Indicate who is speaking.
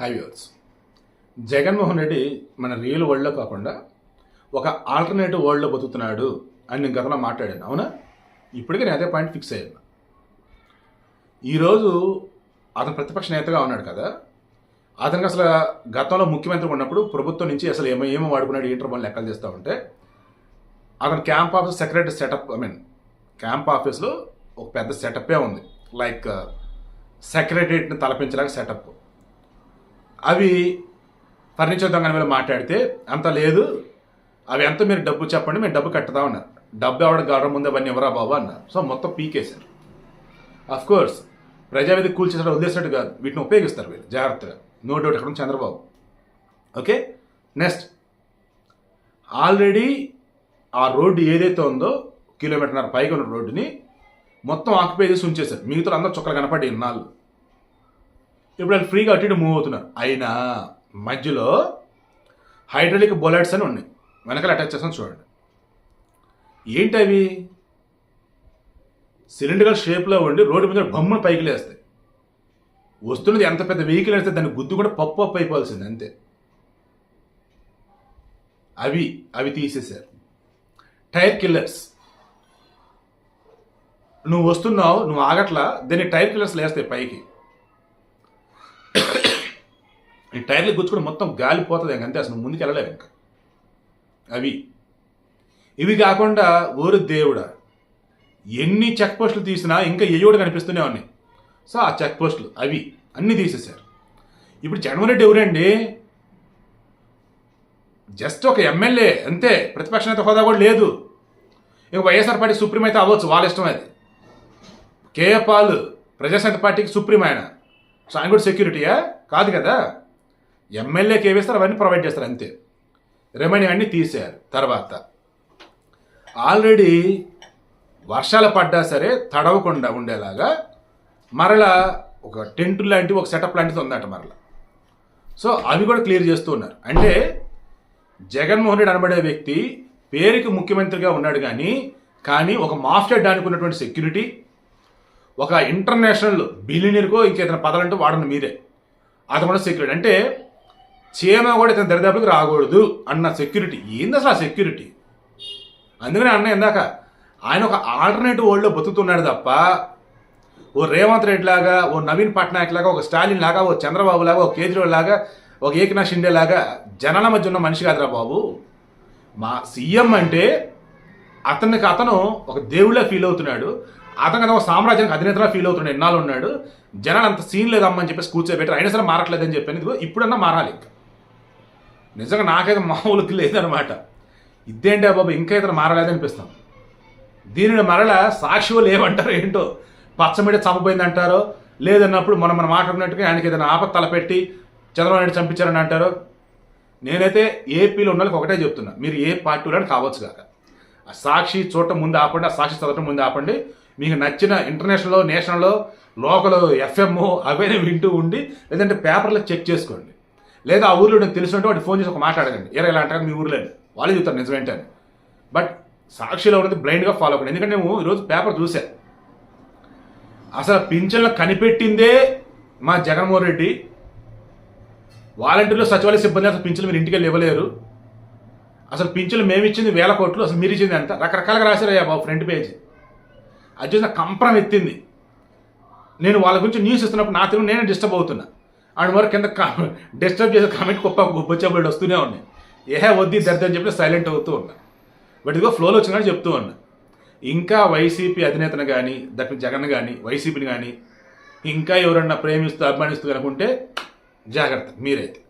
Speaker 1: High viewers Jaganmohan Reddy మన real వరల్డ్లో కాకుండా ఒక ఆల్టర్నేటివ్ వరల్డ్లో బతుకుతున్నాడు అని నేను గతంలో మాట్లాడాను అవునా? ఇప్పటికే నేను అదే పాయింట్ ఫిక్స్ అయ్యాను. ఈరోజు అతను ప్రతిపక్ష నేతగా ఉన్నాడు కదా. అతనికి అసలు గతంలో ముఖ్యమంత్రి ఉన్నప్పుడు ప్రభుత్వం నుంచి అసలు ఏమో ఏమో వాడుకున్నాడు ఏంటర్ మనం లెక్కలు చేస్తూ ఉంటే అతను camp office secretary setup I mean camp ఆఫీస్లో ఒక పెద్ద సెటప్పే ఉంది. లైక్ సెక్రటరీని తలపించడానికి సెటప్ అవి ఫర్నిచర్ దొంగని మీద మాట్లాడితే అంత లేదు. అవి ఎంత మీరు డబ్బు చెప్పండి మేము డబ్బు కట్టదా ఉన్నారు డబ్బు ఎవడ గవడం ముందు అవన్నీ ఎవరా బాబు అన్నారు సో మొత్తం పీకేశారు. అఫ్ కోర్స్ ప్రజావేది కూల్చేసాడు వదిలేసినట్టు కాదు. వీటిని ఉపయోగిస్తారు వీళ్ళు. జాగ్రత్తగా. నో డౌట్ ఎక్కడ చంద్రబాబు? ఓకే నెక్స్ట్ ఆల్రెడీ ఆ రోడ్డు ఏదైతే ఉందో కిలోమీటర్న్నర పైగా ఉన్న రోడ్డుని మొత్తం ఆక్యుపై చేసి ఉంచేశారు. మిగతా అందరూ చుక్కలు కనపడి ఇన్నాళ్ళు. ఇప్పుడు వాళ్ళు ఫ్రీగా అటు ఇటు మూవ్ అవుతున్నారు. అయినా మధ్యలో హైడ్రాలిక్ బొలెట్స్ అని ఉన్నాయి. వెనకాల అటాచ్ చేస్తాను చూడండి. ఏంటి అవి? సిలిండర్ షేప్లో ఉండి రోడ్డు మీద బొమ్మను పైకి లేస్తాయి. వస్తున్నది ఎంత పెద్ద వెహికల్ వేస్తే దాన్ని గుద్దు కూడా పప్పు పప్పు అయిపోవాల్సింది అంతే. అవి అవి తీసేశారు. Tyre killers. నువ్వు వస్తున్నావు నువ్వు ఆగట్లా దీన్ని టైర్ కిల్లర్స్ లేస్తాయి పైకి. ఈ టైర్లు గుచ్చుకుని మొత్తం గాలిపోతుంది ఇంక అంతే అసలు ముందుకు వెళ్ళలేవు ఇంకా. అవి. ఇవి కాకుండా ఓరు దేవుడా ఎన్ని చెక్ పోస్టులు తీసినా ఇంకా ఏయోడు కనిపిస్తూనే ఉన్నాయి. సో ఆ చెక్ పోస్టులు అవి అన్నీ తీసేశారు. ఇప్పుడు జగన్మోహన్ రెడ్డి ఎవరండి? జస్ట్ ఒక ఎమ్మెల్యే అంతే. ప్రతిపక్ష నేత హోదా కూడా లేదు. ఇక వైఎస్ఆర్ పార్టీ సుప్రీం అయితే అవ్వచ్చు వాళ్ళ ఇష్టం అది. కేఏ పాల్ ప్రజాశాంతి పార్టీకి సుప్రీం ఆయన. సో ఆయన కూడా సెక్యూరిటీయా కాదు కదా? ఎమ్మెల్యేకి ఏవేస్తారు అవన్నీ ప్రొవైడ్ చేస్తారు అంతే. రిమైనింగ్ అన్నీ తీసేయాలి తర్వాత. ఆల్రెడీ వర్షాలు పడ్డా సరే తడవకుండా ఉండేలాగా మరలా ఒక టెంట్ లాంటి ఒక సెటప్ లాంటిది ఉందట మరలా. సో అవి కూడా క్లియర్ చేస్తూ ఉన్నారు. అంటే జగన్మోహన్ రెడ్డి అనబడే వ్యక్తి పేరుకి ముఖ్యమంత్రిగా ఉన్నాడు కానీ కానీ ఒక మాఫియా అనుకున్నటువంటి సెక్యూరిటీ ఒక ఇంటర్నేషనల్ బిలియనీర్కో ఇంకేతన పదాలంటూ వాడండి మీరే. అది కూడా సెక్యూరిటీ అంటే చీమ కూడా ఇతని దరిదాపులకు రాకూడదు అన్న సెక్యూరిటీ ఏంది అసలు ఆ సెక్యూరిటీ అందుకనే అన్న ఇందాక ఆయన ఒక ఆల్టర్నేటివ్ వరల్డ్లో బతుకుతున్నాడు తప్ప ఓ రేవంత్ రెడ్డి లాగా ఓ నవీన్ పట్నాయక్ లాగా ఒక స్టాలిన్ లాగా ఓ చంద్రబాబు లాగా ఓ కేజ్రీవాల్ లాగా ఒక ఏకనాథ్ షిండే లాగా జనాల మధ్య ఉన్న మనిషి కాదురా బాబు. మా సీఎం అంటే అతనికి అతను ఒక దేవుళ్ళ ఫీల్ అవుతున్నాడు. అతను కదా ఒక సామ్రాజ్యానికి అధినేతలా ఫీల్ అవుతున్నాడు ఎన్నాళ్ళు ఉన్నాడు. జనాలు అంత సీన్ లేదమ్మని చెప్పేసి కూర్చోబెట్టారు అయినా సరే మారట్లేదని చెప్పాను. ఇదిగో ఇప్పుడన్నా మారాలి. ఇంకా నిజంగా నాకైతే మామూలుకి లేదనమాట. ఇదేంటే బాబు ఇంకా ఇతను మారలేదనిపిస్తాం దీనిని మరల సాక్షులు ఏమంటారు ఏంటో? పచ్చమిడ చంపబోయిందంటారో? లేదన్నప్పుడు మనం మనం మాట్లాడినట్టుగా ఆయనకి ఏదైనా ఆపత్ తలపెట్టి చంద్రబాబు నాయుడు చంపించారని అంటారో? నేనైతే ఏపీలో ఉన్న వాళ్ళకి ఒకటే చెప్తున్నా. మీరు ఏ పార్టీలో కావచ్చు కాక. ఆ సాక్షి చూడటం ముందు ఆపండి ఆ సాక్షి చదవటం ముందు ఆపండి. మీకు నచ్చిన ఇంటర్నేషనల్లో నేషనల్లో లోకల్ ఎఫ్ఎం అవన్నీ వింటూ ఉండి లేదంటే పేపర్లో చెక్ చేసుకోండి. లేదా ఆ ఊర్లో నాకు తెలిసినట్టు వాటి ఫోన్ చేసి ఒక మాట్లాడకండి ఎరా ఇలా అంటారు మీ ఊర్లో వాళ్ళు వాళ్ళే చెప్తారు నిజమేంటని బట్ సాక్షిలో ఉన్నది బ్లైండ్గా ఫాలో అవ్వండి ఎందుకంటే మేము ఈరోజు పేపర్ చూసా. అసలు పింఛన్లు కనిపెట్టిందే మా జగన్మోహన్ రెడ్డి. వాలంటీర్లు సచివాలయ సిబ్బంది అసలు పింఛన్లు మీరు ఇంటికి వెళ్ళి ఇవ్వలేరు. అసలు పింఛన్లు మేము ఇచ్చింది వేల కోట్లు అసలు మీరు ఇచ్చింది ఎంత? రకరకాలుగా రాశారు బాబు ఫ్రంట్ పేజీ. అది చూసిన కంపరం ఎత్తింది. నేను వాళ్ళ గురించి న్యూస్ ఇస్తున్నప్పుడు నా తెలుగు నేనే డిస్టర్బ్ అవుతున్నా. అండ్ మరి కింద డిస్టర్బ్ చేసే కామెంట్ గొప్ప బొచ్చబడి వస్తూనే ఉన్నాయి. ఏహే వద్ది దర్ది అని చెప్పి సైలెంట్ అవుతూ ఉన్నా. బట్ ఇదిగో ఫ్లోలో వచ్చిన చెప్తూ ఉన్నా. ఇంకా వైసీపీ అధినేతను కానీ దట్ జగన్ కానీ వైసీపీని కానీ ఇంకా ఎవరన్నా ప్రేమిస్తూ అభిమానిస్తూ అనుకుంటే జాగ్రత్త మీరైతే.